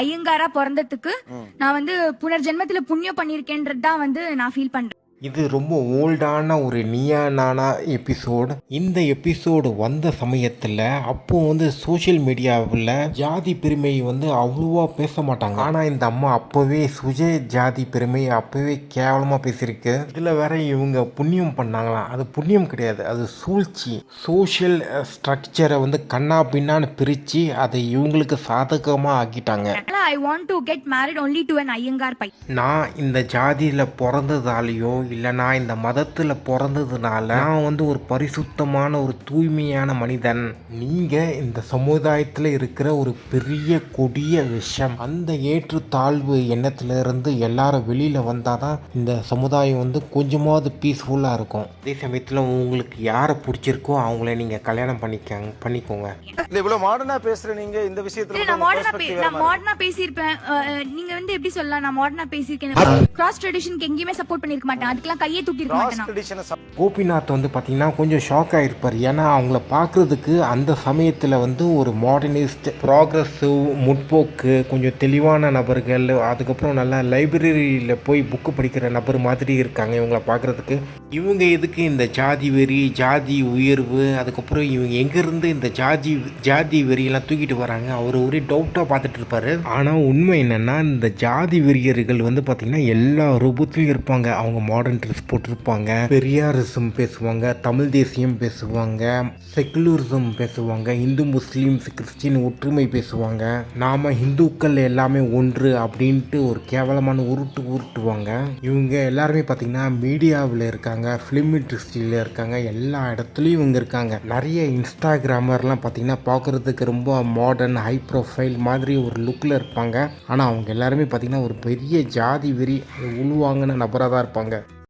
ஐயங்காரா பிறந்ததுக்கு நான் வந்து புனர்ஜென்மத்துல புண்ணியம் பண்ணிருக்கேன்றது தான் வந்து நான் ஃபீல் பண்றேன். இது ரொம்ப ஓல்டான ஒரு நியா நானா எபிசோடு இந்த எபிசோடு வந்த சமயத்தில் அப்போ வந்து சோஷியல் மீடியாவில் ஜாதி பெருமை வந்து அவ்வளோவா பேச மாட்டாங்க. ஆனால் இந்த அம்மா அப்போவே சுய ஜாதி பெருமையை அப்போவே கேவலமாக பேசியிருக்கு. இதில் வேற இவங்க புண்ணியம் பண்ணாங்களாம் அது புண்ணியம் கிடையாது. அது சூழ்ச்சி. சோஷியல் ஸ்ட்ரக்சரை வந்து கண்ணா பின்னான்னு பிரித்து அதை இவங்களுக்கு சாதகமாக ஆக்கிட்டாங்க. I want to get married only to an Iyengar by நான் இந்த ஜாதியில் பிறந்ததாலேயோ இல்லை நான் இந்த மதத்தில் பிறந்ததுனால நான் வந்து ஒரு பரிசுத்தமான ஒரு தூய்மையான மனிதன். நீங்கள் இந்த சமுதாயத்தில் இருக்கிற ஒரு பெரிய கொடிய விஷம் அந்த ஏற்றுத்தாழ்வு எண்ணத்துல இருந்து எல்லாரும் வெளியில் வந்தால் தான் இந்த சமுதாயம் வந்து கொஞ்சமாவது பீஸ்ஃபுல்லாக இருக்கும். அதே சமயத்தில் உங்களுக்கு யாரை பிடிச்சிருக்கோ அவங்கள நீங்கள் கல்யாணம் பண்ணிக்கங்க பண்ணிக்கோங்க. இல்ல இவ்வளவு மாடர்னா பேசுற நீங்க இந்த விஷயத்துல நான் மட்டும் மாடர்னா perspective வேற நான் மாதிரி மாடர்னா பேசியிருப்பேன். அஹ், நீங்க வந்து எப்படி சொல்லலாம்? நான் மாடர்னா பேசியிருக்கேன். கிராஸ் ட்ரெடிஷனுக்கு எங்கேயுமே சப்போர்ட் பண்ணிருக்க மாட்டேன். அதுக்கெல்லாம் கையே தூக்கி இருக்க கிராஸ் மாட்டேன் கோபிநாத் வந்து பார்த்தீங்கன்னா கொஞ்சம் ஷாக் ஆகிருப்பார் ஏன்னா அவங்கள பார்க்குறதுக்கு அந்த சமயத்தில் வந்து ஒரு மாடர்னிஸ்ட் ப்ராக்ரஸிவ் முற்போக்கு கொஞ்சம் தெளிவான நபர்கள் அதுக்கப்புறம் நல்லா லைப்ரரியில் போய் புக்கு படிக்கிற நபர் மாதிரி இருக்காங்க இவங்கள பார்க்குறதுக்கு இவங்க எதுக்கு இந்த ஜாதி வெறி ஜாதி உயர்வு அதுக்கப்புறம் இவங்க எங்கேருந்து இந்த ஜாதி ஜாதி வெறியெல்லாம் தூக்கிட்டு வராங்க அவர் ஒரே டவுட்டாக பார்த்துட்டு இருப்பாரு. ஆனால் உண்மை என்னென்னா இந்த ஜாதி வெறியர்கள் வந்து பார்த்திங்கன்னா எல்லா ரூபத்துலையும் இருப்பாங்க. அவங்க மாடர்ன் ட்ரெஸ் போட்டிருப்பாங்க. பெரியாரிசம் பேசுவாங்க தமிழ் தேசியம் பேசுவாங்க செக்குலரிசம் பேசுவாங்க இந்து முஸ்லீம்ஸ் கிறிஸ்டின் ஒற்றுமை பேசுவாங்க. நாம் இந்துக்கள் எல்லாமே ஒன்று அப்படின்ட்டு ஒரு கேவலமான உருட்டு உருட்டுவாங்க. இவங்க எல்லாருமே பார்த்திங்கன்னா மீடியாவில் இருக்காங்க. ஃபிலிம் இண்டஸ்ட்ரியில் இருக்காங்க எல்லா இடத்துலையும் இவங்க இருக்காங்க. நிறைய இன்ஸ்டாகிராமர்லாம் பார்த்திங்கன்னா பார்க்குறதுக்கு ரொம்ப மாடர்ன் ஹை ப்ரொஃபைல் மாதிரி ஒரு லுக்கில் இருப்பாங்க. ஆனால் அவங்க எல்லாருமே பார்த்தீங்கன்னா ஒரு பெரிய ஜாதி வெறி உள்வாங்கின நபராக தான் இருப்பாங்க.